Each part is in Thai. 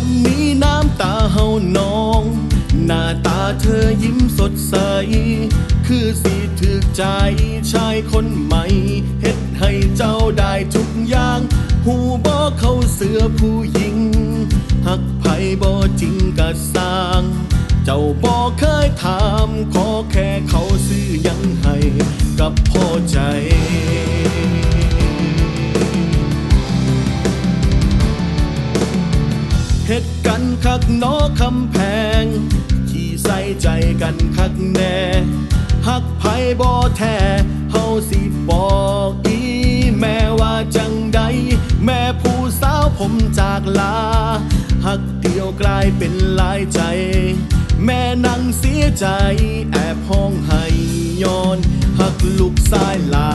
วันนี้น้ำตาเฮาน้อง หน้าตาเธอยิ้มสดใส คือสีถึกใจชายคนใหม่เฮ็ดให้เจ้าได้ทุกอย่าง หูบ่เข้าเสือผู้หญิง หักไผบ่จริงกะสร้าง เจ้าบ่เคยถาม ขอแค่เขาซื้อยังให้ำแพงขี่ใส่ใจกันคักแน่หักไผบ่แท้เฮาสิบอกอีแม่ว่าจังใด แม่ผู้สาวผมจากลาหักเดียวกลายเป็นหลายใจ แม่นั่งเสียใจ แอบห้องไห้ย้อนหักลูกสายลา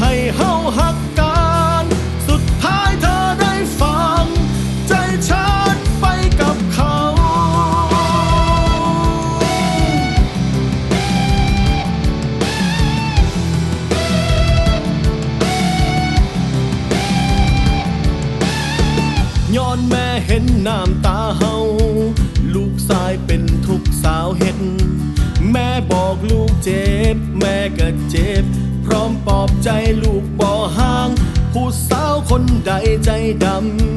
ให้เฮาหักกัน สุดท้ายเธอได้ฟัง ใจฉันไปกับเขา ย้อนแม่เห็นน้ำตาเฮา ลูกชายเป็นทุกสาวเห็น แม่บอกลูกเจ็บ แม่ก็เจ็บ พร้อมปลอบใจลูกบ่ห่าง ผู้สาวคนใดใจด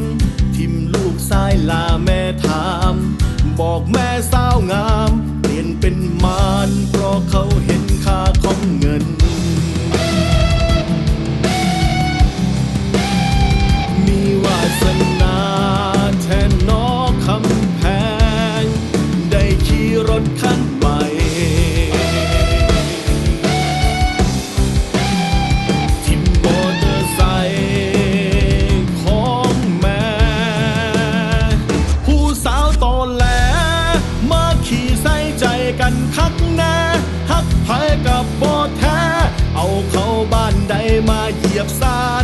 ำ ทิมลูกสายลาแม่ถาม บอกแม่สาวงาม เปลี่ยนเป็นมา กันคักแน่ฮักไผกับบ่แท้ เอาเข้าบ้านใดมาเหยียบซาน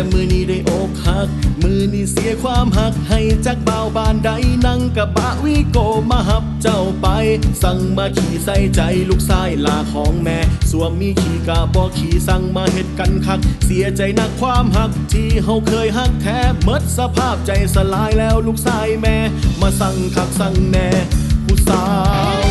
ม่มือนี้ได้อกหัก มือนี้เสียความหักให้จากเบาบานใดนั่งกับบะวิโกมาหับเจ้าไป สั่งมาขี่ใส่ใจลูกสายลาของแม่ สวมมีขี่กาบอกขี่สั่งมาเฮ็ดกันคัก เสียใจนักความหัก ที่เฮาเคยหักแท้เมดสภาพใจสลายแล้วลูกสายแม่ มาสั่งคักสั่งแน่ผู้สาว